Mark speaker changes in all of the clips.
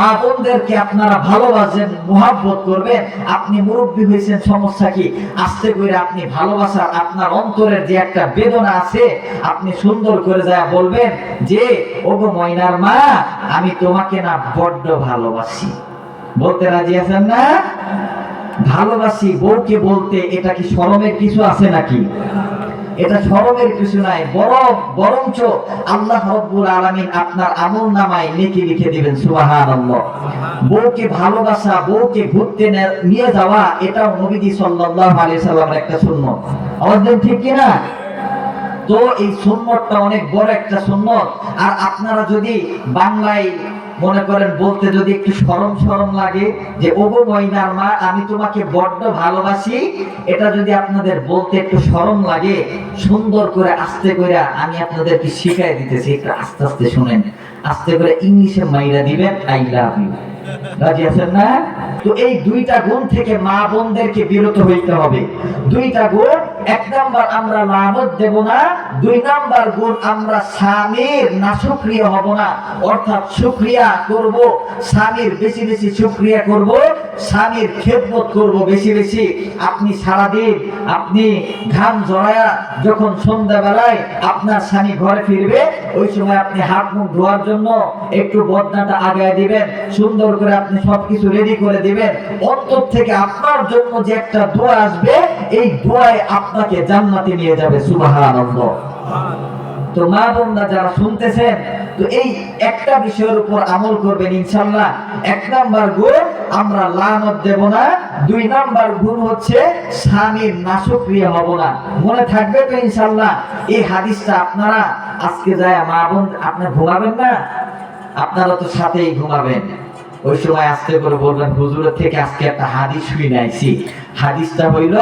Speaker 1: মা বোনদেরকে আপনারা ভালোবাসেন, মোহাব্বত করবেন। আপনি মুরব্বী হয়েছেন, সমস্যা কি? আস্তে করে আপনি ভালোবাসার আপনার অন্তরের যে একটা বেদনা আছে, আপনি সুন্দর করে যা বলবেন যে, ওগো ময়নার মা, আমি তোমাকে না বড্ড ভালোবাসি। বলতে রাজি আছেন না? ভালোবাসি বউকে বলতে এটা কি শরমের কিছু আছে নাকি? এটা শরমের কিছু নাই, বরং বরঞ্চ আল্লাহ রব্বুল আলামিন আপনার আমল নামায় নেকি লিখে দিবেন, সুবহানাল্লাহ। বউকে ভালোবাসা, বউকে ঘুরতে নিয়ে যাওয়া, এটাও নবীজি সাল্লাল্লাহু আলাইহি সাল্লামের একটা সুন্নাত। আমাদের ঠিক কি না তো এই সুন্নতটা অনেক বড় একটা সুন্নত। আর আপনারা যদি বাংলায় মনে করেন বলতে যদি একটু সরম সরম লাগে যে, ওগো ময়নার মা, আমি তোমাকে বড্ড ভালোবাসি। এটা যদি আপনাদের বলতে একটু সরম লাগে, সুন্দর করে আস্তে করে আমি আপনাদেরকে শিখাই দিতেছি। একটু আস্তে আস্তে শুনেন। আস্তে করে ইংলিশে মাইরা দিবেন, আই লাভ ইউ। রাজি আছেন না? তো এই দুইটা গুণ থেকে মা বোনদেরকে বিরত হইতে হবে। দুইটা গুণ, এক নাম্বার আমরা লাভত দেব না, দুই নাম্বার গুণ আমরা স্বামীর না সুক্রিয়া হব না। অর্থাৎ সুক্রিয়া করব, স্বামীর বেশি বেশি সুক্রিয়া করব স্বামীর খেদমত করব বেশি বেশি। আপনি সারাদিন, আপনি ঘাম জড়ায়া যখন সন্ধ্যাবেলায় আপনার স্বামী ঘরে ফিরবে, ওই সময় আপনি হাত মুখ ধোয়ার জন্য একটু বদনাটা আগায় দিবেন, সুন্দর করে আপনি সবকিছু রেডি করে দিবেন। অন্তর থেকে আপনার জন্য যে একটা দোয়া আসবে, এই দোয়ায় আপনাকে জান্নাতে নিয়ে যাবে, সুবহানাল্লাহ। তো মা বোনরা যারা শুনতেছেন, তো এই একটা বিষয়ের উপর আমল করবেন ইনশাল্লাহ এক নাম্বার গুণ, আমরা লানত দেব না। দুই নাম্বার গুণ হচ্ছে স্বামীর নাশক্রিয়া হব না। মনে থাকবে তো ইনশাল্লাহ এই হাদিসটা আপনারা আজকে যায় মা বোন, আপনি ঘুমাবেন না? আপনারা তো সাথেই ঘুমাবেন। ওই সময় আস্তে করে বলবেন হুজুরের থেকে আজকে একটা হাদিস শুনে আইছি। হাদিসটা হইল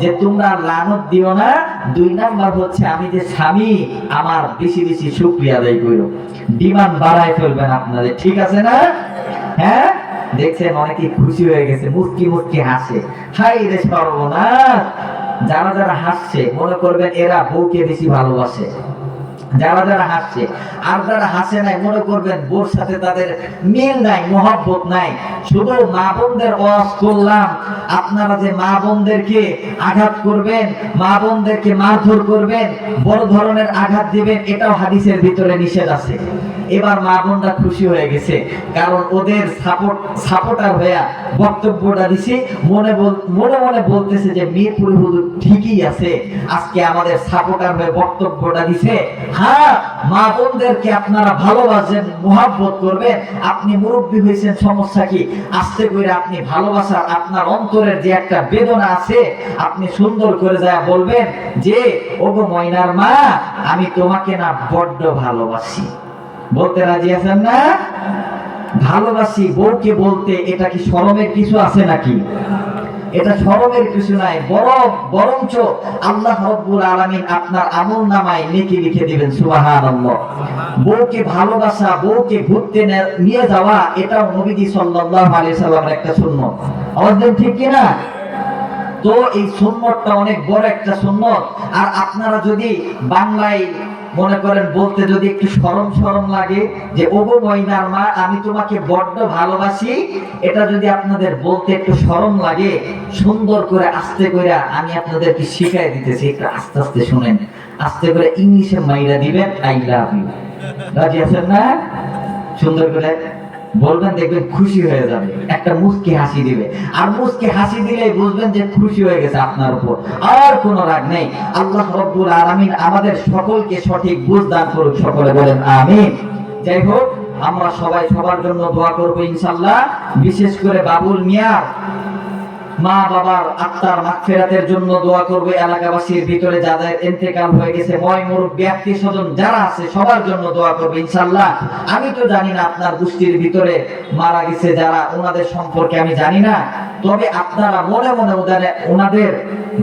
Speaker 1: যে, তোমরা লানত দিও না, দুই নাম্বার হচ্ছে আমি যে স্বামী, আমার বেশি বেশি শুক্রিয়া আদায় করো। ডিমান্ড বাড়ায় ফেলবেন আপনাদের, ঠিক আছে না? হ্যাঁ? দেখছেন অনেকে খুশি হয়ে গেছে মুটকি মুটকি হাসে। হাই রে সর্বনাশ! যারা যারা হাসছে, মনে করবেন এরা বউকে বেশি ভালোবাসে। যারা যারা হাসছে, আর যারা হাসে নাই, মনে করবেন বোর সাথে তাদের মিল নাই, মহব্বত নাই। শুধু মা বোনদের ওয়াজ করলাম, আপনারা যে মা বোনদেরকে আঘাত করবেন, মা বোনদেরকে মারধর করবেন, বড় ধরনের আঘাত দিবেন, এটাও হাদিসের ভিতরে নিষেধ আছে। এবার মা বোনরা খুশি হয়ে গেছে, কারণ ওদের সাপোর্ট সাপোর্টার হইয়া বক্তব্যটা দিছে, মনে মনে মনে বলতেছে যে মিরপুর হুজুর ঠিকই আছে, আজকে আমাদের সাপোর্টার হয়ে বক্তব্যটা দিছে হ্যাঁ মা বোনদেরকে আপনারা ভালোবাসেন, মোহাব্বত করবেন। আপনি মুরব্বী হয়েছেন, সমস্যা কি? আস্তে করে আপনি ভালোবাসার আপনার অন্তরের যে একটা বেদনা আছে, আপনি সুন্দর করে যা বলবেন যে, ওগো ময়নার মা, আমি তোমাকে না বড্ড ভালোবাসি। বলতে রাজি আছেন না? ভালোবাসি বউকে বলতে এটা কি শরমের কিছু আছে নাকি? এটা শরমের কিছু নাই, বরং বরঞ্চ আল্লাহ রব্বুল আলামিন আপনার আমল নামায় নেকি লিখে দিবেন, সুবহানাল্লাহ। বউকে ভালোবাসা, বউকে ঘুরতে নিয়ে যাওয়া, এটাও নবীজি সাল্লাল্লাহু আলাইহি সাল্লামের একটা সুন্নাত। আমাদের ঠিক কি না তো এই সুন্নতটা অনেক বড় একটা সুন্নত। আর আপনারা যদি বাংলায় মনে করেন বলতে যদি একটু সরম সরম লাগে যে, ওগো ময়নার মা, আমি তোমাকে বড্ড ভালোবাসি। এটা যদি আপনাদের বলতে একটু সরম লাগে, সুন্দর করে আস্তে করে আমি আপনাদেরকে শিখাই দিতেছি। একটু আস্তে আস্তে শুনেন। আস্তে করে ইংলিশে মাইরা দিবেন, আই লাভ ইউ। রাজি আছেন না? সুন্দর করে বলবেন দেখবেন খুশি হয়ে যাবে। একটা মুখকে হাসি দিবে। আর মুখকে হাসি দিলে বুঝবেন যে খুশি হয়ে গেছে আপনার উপর। আর কোনো রাগ নেই। আল্লাহ রব্বুল আলামিন আমাদের সকলকে সঠিক বুঝ দান করুক, সকলে বলেন আমি যাই হোক, আমরা সবাই সবার জন্য দোয়া করব ইনশাল্লাহ বিশেষ করে বাবুল মিয়ার মা বাবার আত্মার মাগফিরাতের জন্য দোয়া করবে এলাকাবাসীর ভিতরে যাদের ইন্তেকাল হয়ে গেছে। ময় মুরব্বী ব্যক্তি স্বজন যারা আছে সবার জন্য দোয়া করবে ইনশাল্লাহ আমি তো জানি না আপনার গোষ্ঠীর ভিতরে মারা গেছে যারা, ওনাদের সম্পর্কে আমি জানি না। তবে আপনারা মনে মনে ওনাদের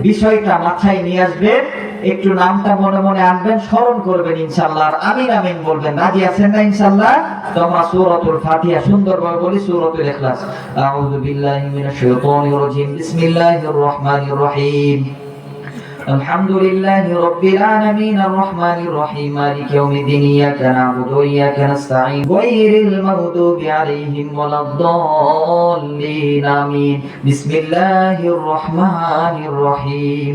Speaker 1: বিষয়টা মাথায় নিয়ে আসবেন। একটু নামটা মনে মনে আনবেন স্মরণ করবেন ইনশাল্লাহ আর আমিন আমিন বলবেন রাজি আছেন না ইনশাল্লাহ তো আমরা সূরাতুল ফাতিহা সুন্দরভাবে বলি সূরাতুল ইখলাস আউযু বিল্লাহি মিনাশ শাইতানির রাজিম বিসমিল্লাহির রহমানির রহিম الحمد لله رب العالمين الرحمن الرحيم مالك يوم الدين إياك نعبد وإياك نستعين غير المغضوب عليهم ولا الضالين آمين بسم الله الرحمن الرحيم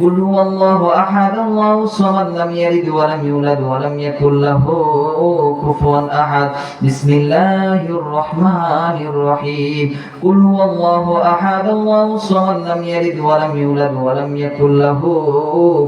Speaker 1: قل هو الله أحد الله الصمد لم يلد ولم يولد ولم يكن له كفوا أحد. بسم الله الرحمن الرحيم. قل هو الله أحد الله الصمد لم يلد ولم يولد ولم يكن له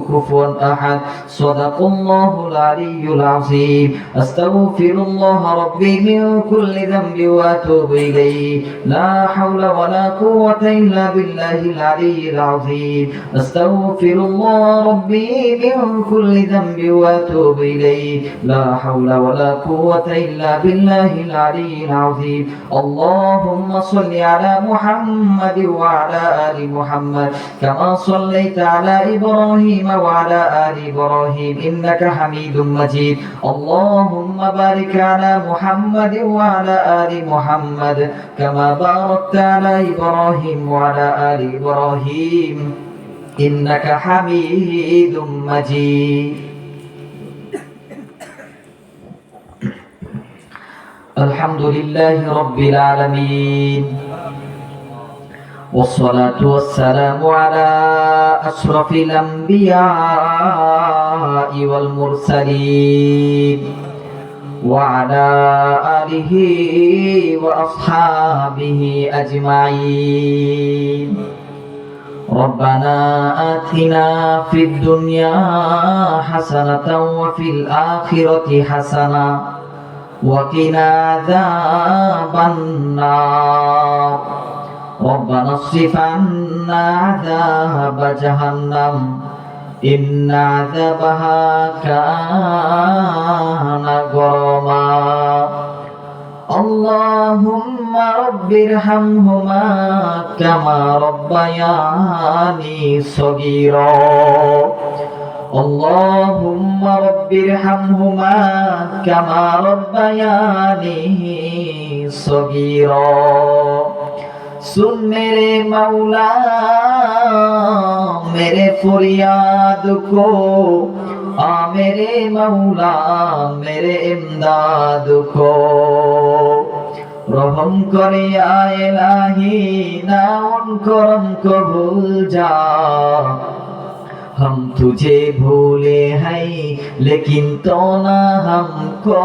Speaker 1: كفوا أحد. صدق الله العلي العظيم. أستغفر الله ربي من كل ذنب وأتوب إليه. لا حول ولا قوة إلا بالله العلي العظيم. أستغفر الله ربي من كل ذنب وأتوب إليه. لا حول ولا قوة إلا بالله العلي العظيم. اللهم صل على محمد وعلى آل محمد كما صليت على إبراهيم وعلى آل إبراهيم إنك حميد مجيد. اللهم بارك على محمد وعلى آل محمد كما باركت على إبراهيم وعلى آل إبراهيم. إنك حميد مجيد. الحمد لله رب العالمين. والصلاة والسلام على أشرف الأنبياء والمرسلين. وعلى آله وأصحابه أجمعين. ربنا آتنا في الدنيا حسنة وفي الآخرة حسنة وقنا عذاب النار ربنا اصرف عنا عذاب جهنم إن عذابها كان غراما اللهم رب ارحمهما কামা রব্বায়ানি সগির আল্লাহুম্মা রব্বিরহামহুমা কামা রব্বায়ানি সগির সুন মেরে মাওলা মেরে ফরিয়াদ কো আ মেরে মাওলা মেরে ইমদাদ কো রহম করে আয়লাহি না উন করম কবুল যা हम तुझे भूले हैं लेकिन तो ना हमको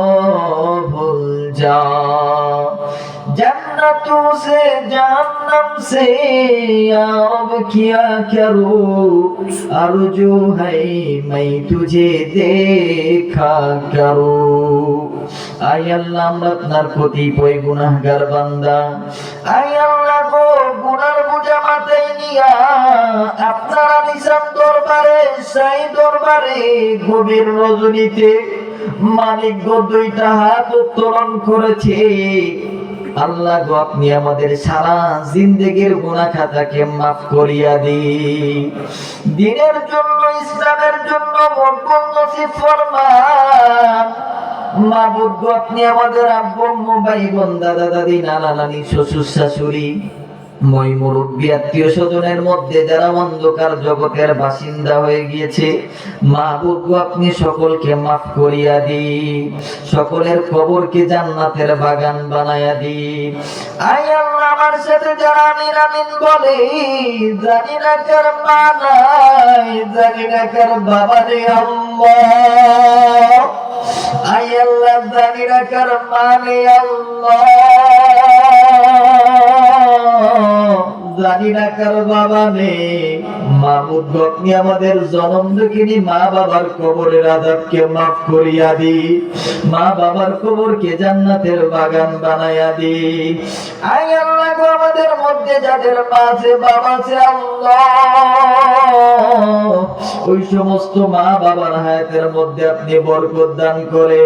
Speaker 1: भूल जा जन्नतों से जहन्नम से अब क्या करूं अर्जू है मैं तुझे देखा करूं আয় আল্লাহ, আমরা আপনার বান্দা। আয় আল্লাহ গো মাথায় নিয়া আপনার দরবারে, সাই দরবারে গভীর রজনীতে মালিক গো দুইটা হাত উত্তোলন করেছে। আল্লাহ গো, আপনি আমাদের সারা জিন্দেগির গুনাহ খাতাকে মাফ করিয়া দি দিনের জন্য, ইসলামের জন্য মঙ্গল নসিব ফরমান। মাবুদ গো, আপনি আমাদের আব্বু, আম্মু, ভাই, বোন, দাদা, দাদি, নানা, নানি, শ্বশুর, শাশুড়ি, মই মুরব্বী, আত্মীয় স্বজনের মধ্যে যারা অন্ধকার জগতের বাসিন্দা হয়ে গিয়েছে, মাহবুব গো, আপনি সকলকে মাফ করিয়া দি সকলের কবরকে জান্নাতের বাগান বানায়া দি আই আল্লাহ, আমার সাথে যারা আমিন আমিন বলে, জানি না কার মা নাই জানি না কার বাবা রে আল্লাহ। আই আল্লাহ জানি না কার মানে আল্লাহ। জানি না কার বাবা নেই মাহমুদ গপনি আমাদের জনম দুঃখিনী, মা বাবার কবরের আজাবকে মাফ করিয়া দি। মা বাবার কবরকে জান্নাতের বাগান বানাইয়া দি। আই আল্লাহ আমাদের মধ্যে যাদের মা বাবা আছে আল্লাহ। ওই সমস্ত মা বাবার হায়াতের মধ্যে আপনি বরকত দান করে